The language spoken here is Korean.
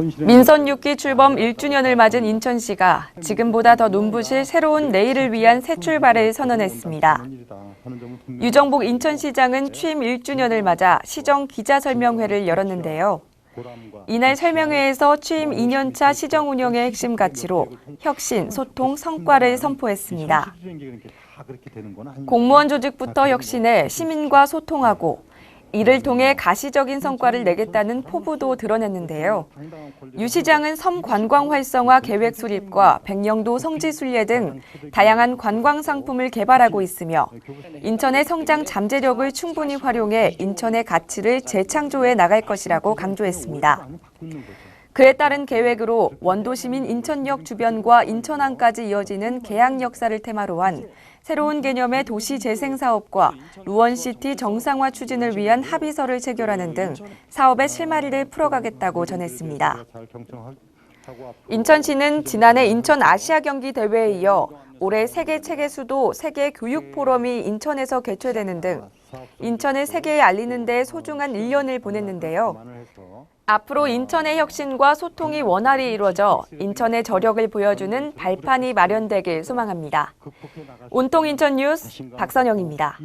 민선 6기 출범 1주년을 맞은 인천시가 지금보다 더 눈부실 새로운 내일을 위한 새 출발을 선언했습니다. 유정복 인천시장은 취임 1주년을 맞아 시정 기자설명회를 열었는데요. 이날 설명회에서 취임 2년차 시정 운영의 핵심 가치로 혁신, 소통, 성과를 선포했습니다. 공무원 조직부터 혁신해 시민과 소통하고 이를 통해 가시적인 성과를 내겠다는 포부도 드러냈는데요. 유 시장은 섬 관광 활성화 계획 수립과 백령도 성지 순례 등 다양한 관광 상품을 개발하고 있으며 인천의 성장 잠재력을 충분히 활용해 인천의 가치를 재창조해 나갈 것이라고 강조했습니다. 그에 따른 계획으로 원도 시민 인천역 주변과 인천항까지 이어지는 개항 역사를 테마로 한 새로운 개념의 도시 재생 사업과 루원시티 정상화 추진을 위한 합의서를 체결하는 등 사업의 실마리를 풀어가겠다고 전했습니다. 인천시는 지난해 인천 아시아 경기 대회에 이어 올해 세계 체계 수도 세계 교육 포럼이 인천에서 개최되는 등 인천을 세계에 알리는 데 소중한 1년을 보냈는데요. 앞으로 인천의 혁신과 소통이 원활히 이루어져 인천의 저력을 보여주는 발판이 마련되길 소망합니다. 온통 인천 뉴스 박선영입니다.